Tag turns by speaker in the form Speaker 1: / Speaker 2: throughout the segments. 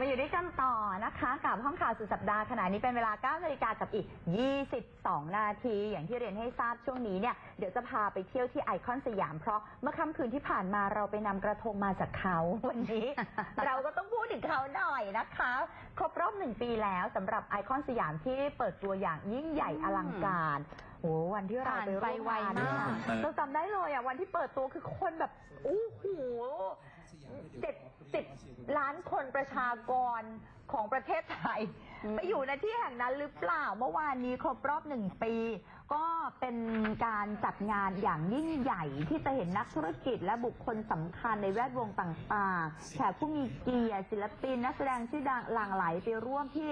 Speaker 1: มาอยู่ด้วยกันต่อนะคะ กับห้องข่าวสุดสัปดาห์ขณะนี้เป็นเวลา 9 นาฬิกากับอีก 22 นาที อย่างที่เรียนให้ทราบช่วงนี้เนี่ย เดี๋ยวจะพาไปเที่ยวที่ไอคอนสยาม เพราะเมื่อค่ำคืนที่ผ่านมาเราไปนำกระทงมาจากเขาวันนี้ เราก็ต้องพูดถึงเขาหน่อยนะคะ ครบรอบหนึ่งปีแล้วสำหรับไอคอนสยามที่เปิดตัวอย่างยิ่งใหญ่อลังการโอ้วันที่เราไปร่วมงานเนี่ย
Speaker 2: ผ่านไปไวมาก
Speaker 1: เราจำได้เลยอะวันที่เปิดตัวคือคนแบบโอ้โห เจ็ดสิบล้านคนประชากร ของประเทศไทย
Speaker 2: อืม
Speaker 1: ไปอยู่ในที่แห่งนั้นหรือเปล่าเมื่อวานนี้ครบรอบหนึ่งปี ก็เป็นการจัดงานอย่างยิ่งใหญ่ที่จะเห็นนักธุรกิจและบุคคลสำคัญในแวดวงต่างๆแขกผู้มีเกียรติศิลปิน นักแสดงชื่อดังหลั่งไหลไปร่วมที่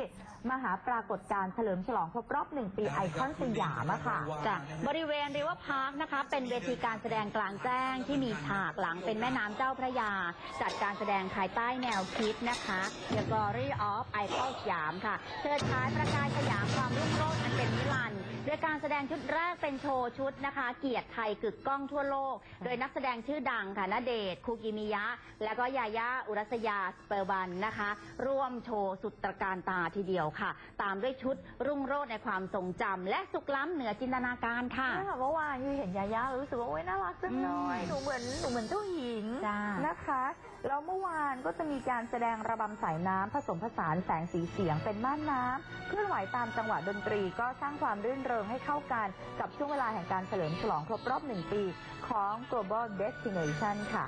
Speaker 1: มหาปรากฏการณ์เฉลิมฉลองครบรอบหนึ่งปีไอคอนสยามอะค่ะ
Speaker 2: จ้ะบริเวณริเวอร์พาร์คนะคะ เป็นเวทีการแสดงกลางแจ้งที่มีฉากหลังเป็นแม่น้ำเจ้าพระยา จัดการแสดงภายใต้แนวคิดนะคะ The Glory of Icon สยามค่ะเชิดฉายประกายสยามความรุ่งโรจน์อันเป็นนิรันดร์โดยการแสดงชุดแรกเป็นโชว์ชุดนะคะ เกียรติไทยกึกก้องทั่วโลก โดยนักแสดงชื่อดังค่ะณเดชน์คูกิมิยะ แล้วก็ยาย่าอุรัสยาสเปอร์บันนะคะ ร่วมโชว์สุดตระการตาทีเดียวค่ะ ตามด้วยชุดรุ่งโรจน์ในความทรงจำและสุขล้ำเหนือจินตนาการค่ะ
Speaker 1: ใช่ค่ะเมื่อวานที่เห็นยาย่ารู้สึกว่าโอ๊ยน่ารักจังเลย
Speaker 2: อืม
Speaker 1: หนูเหมือนหนูเหมือนเจ้าหญิง
Speaker 2: จ้า
Speaker 1: นะคะแล้วเมื่อวานก็จะมีการแสดงระบำสายน้ำผสมผสานแสงสีเสียงเป็นม่านน้ำเคลื่อนไหวตามจังหวะดนตรีก็สร้างความรื่นเริงให้เข้ากันกับช่วงเวลาแห่งการเฉลิมฉลองครบรอบหนึ่งปีของ Global Destination ค่ะ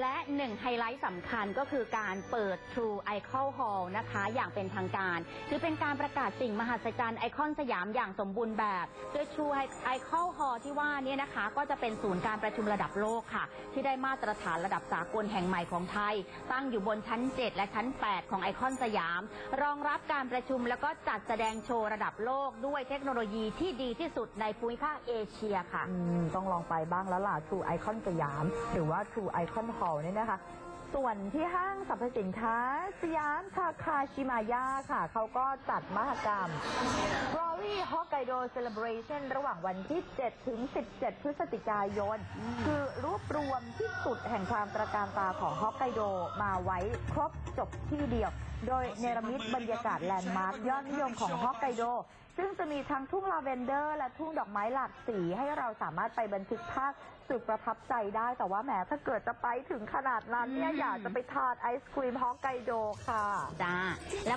Speaker 2: และหนึ่งไฮไลท์สำคัญก็คือการเปิด True Icon Hall นะคะ อย่างเป็นทางการ ถือเป็นการประกาศสิ่งมหัศจรรย์ไอคอนสยามอย่างสมบูรณ์แบบโดย True Icon Hall ที่ว่านี่นะคะ ก็จะเป็นศูนย์การประชุมระดับโลกค่ะ ที่ได้มาตรฐานระดับสากลแห่งใหม่ของไทย ตั้งอยู่บนชั้น 7 และชั้น 8 ของไอคอนสยาม รองรับการประชุมแล้วก็จัดแสดงโชว์ระดับโลกด้วยเทคโนโลยีที่ดีที่สุดในภูมิภาคเอเชียค่ะ
Speaker 1: ต้องลองไปบ้างแล้วล่ะ True Icon สยาม หรือว่า True Icon Hall เนี่ยนะคะ ส่วนที่ห้างสรรพสินค้า สยามทาคาชิมายาค่ะ เขาก็จัดมหกรรม Glory Hokkaido Celebration ระหว่างวันที่ 7 ถึง 17 พฤศจิกายน คือรวบรวมที่สุดแห่งความตระการตาของฮอกไกโดมาไว้ครบจบที่เดียว โดยเนรมิตบรรยากาศแลนด์มาร์คยอดนิยมของฮอกไกโด ซึ่งจะมีทั้งทุ่งลาเวนเดอร์ และทุ่งดอกไม้หลากสีให้เราสามารถไปบันทึกภาพสุดประทับใจได้แต่ว่าแหมถ้าเกิดจะไปถึงขนาดนั้นเนี่ย
Speaker 2: อ
Speaker 1: ยากจะไปทานไอศครีมฮอกไกโดค่ะ
Speaker 2: จ้า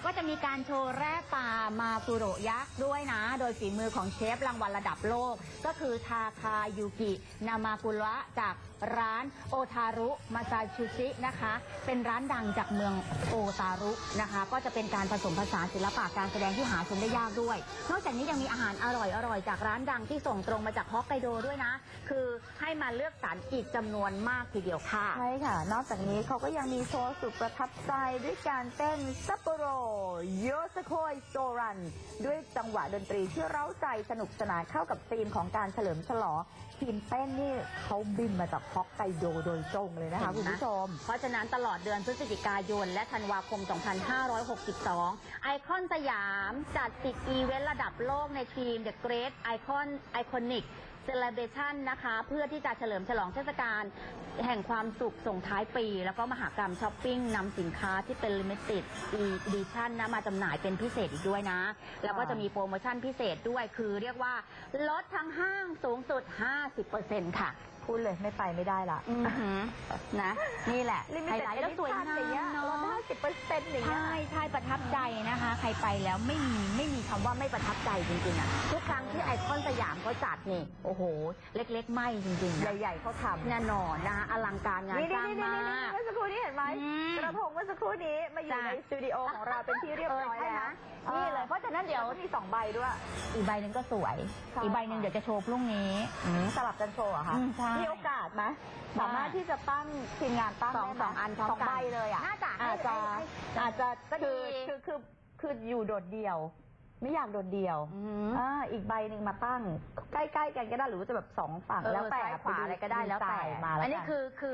Speaker 2: ก็จะมีการโชว์แร่ปลามาฟุโรยักษ์ด้วยนะ โดยฝีมือของเชฟรางวัลระดับโลก ก็คือทาคายูกิ นามากุระจากร้านโอทารุมาซาชูชินะคะ เป็นร้านดังจากเมืองโอตารุนะคะ ก็จะเป็นการผสมผสานศิลปะการแสดงที่หาชมได้ยากด้วย นอกจากนี้ยังมีอาหารอร่อยๆจากร้านดังที่ส่งตรงมาจากฮอกไกโดด้วยนะ คือให้มาเลือกสรรอีกจำนวนมากทีเดียวค่ะ
Speaker 1: ใช่ค่ะ นอกจากนี้เขาก็ยังมีโชว์สุดประทับใจด้วยการเต้นซัปโปโรโยสโคยโซรัน ด้วยจังหวะดนตรีที่เร้าใจสนุกสนานเข้ากับธีมของการเฉลิมฉลองทีมเต้นนี่เขาบินมาจากฮอกไกโดโดยตรงเลยนะคะ
Speaker 2: เห็
Speaker 1: คุ
Speaker 2: น
Speaker 1: ณ
Speaker 2: ไหม
Speaker 1: ผู้ชม
Speaker 2: เพราะฉะนั้นตลอดเดือนพฤศจิกายน และธันวาคม 2562 ไอคอนสยามจัดติดอีเวนต์ระดับโลกในทีม The Great Icon Iconic Celebration นะคะ เพื่อที่จะเฉลิมฉลองเทศกาลแห่งความสุขส่งท้ายปี แล้วก็มหากรรมช้อปปิ้งนำสินค้าที่เป็น Limited Edition นะมาจำหน่ายเป็นพิเศษอีกด้วยนะ แล้วก็จะมีโปรโมชั่นพิเศษด้วยคือเรียกว่าลดทั้งห้างสูงสุด 50%ค่ะ
Speaker 1: พูดเลยไม่ไปไม่ได้ละ
Speaker 2: อือหือนะนี่แหละ
Speaker 1: ลิมิ
Speaker 2: ไฮ
Speaker 1: เต็ด
Speaker 2: ไลท์
Speaker 1: แล้
Speaker 2: แล้วว
Speaker 1: ส
Speaker 2: ส
Speaker 1: ว
Speaker 2: วยย
Speaker 1: งางา
Speaker 2: ม
Speaker 1: อย่างเงี้ย
Speaker 2: มเนา
Speaker 1: ลดห้าะสิบเปอร์เซ็นต์อย่างเงี้ย
Speaker 2: ใช่ใช่ประทับใจนะคะ ใครไปแล้วไม่มีไม่มีคำว่าไม่ประทับใจจริงๆอะทุกครั้งที่ไอคอนส ยามเขาจัดนี่ โอ้โห เล็ก ๆ ไม่จริงๆนะ
Speaker 1: ใหญ่ๆเขาทำ
Speaker 2: แน่นอนนะคะอลังการงาน
Speaker 1: นี่
Speaker 2: สร้าง
Speaker 1: นี่นี่
Speaker 2: มา
Speaker 1: นี่
Speaker 2: ก
Speaker 1: เมื่อสักครู่นี้เห็นไหม
Speaker 2: อืม
Speaker 1: กระทงเมื่อสักครู่นี้มาอยู่
Speaker 2: จ้ะ
Speaker 1: ในสตูดิโอของเราเป็นที่เรียบร้อย
Speaker 2: เออใช่
Speaker 1: แล้ว
Speaker 2: นะนี่เลยเพราะฉะนั้นเดี๋ยว
Speaker 1: แล้วก็มีสองใบด้วย
Speaker 2: อีกใบหนึ่งก็สวย
Speaker 1: ใช่
Speaker 2: อีกใบหนึ่งเดี๋ยวจะโชว์พรุ่งนี้
Speaker 1: สลับกันโชว์เหรอะคะ
Speaker 2: อืมใช่
Speaker 1: มีโอกาสไหม
Speaker 2: ใช่
Speaker 1: สามารถที่จะตั้งทีมงานตั้ง
Speaker 2: สอง
Speaker 1: ได้ไหม
Speaker 2: สองอันพร้อม
Speaker 1: สอง
Speaker 2: กัน
Speaker 1: ใบเลยอะ
Speaker 2: น่าจะ
Speaker 1: อาจจะ
Speaker 2: ให้ให้
Speaker 1: อาจจะ
Speaker 2: ก็ดี
Speaker 1: คือคือคือคืออยู่โดดเดี่ยว ไม่อยากโดดเดี่ยว
Speaker 2: อืม
Speaker 1: อ่าอีกใบหนึ่งมาตั้ง ใกล้ๆกันก็ได้หรือว่าจะแบบสองฝั่ง
Speaker 2: เออ
Speaker 1: แล้วแต่
Speaker 2: ซ้ายขวาอะไรก็ได้แล้วแต่
Speaker 1: มาแล้ว
Speaker 2: อันนี้
Speaker 1: กั
Speaker 2: คือคือ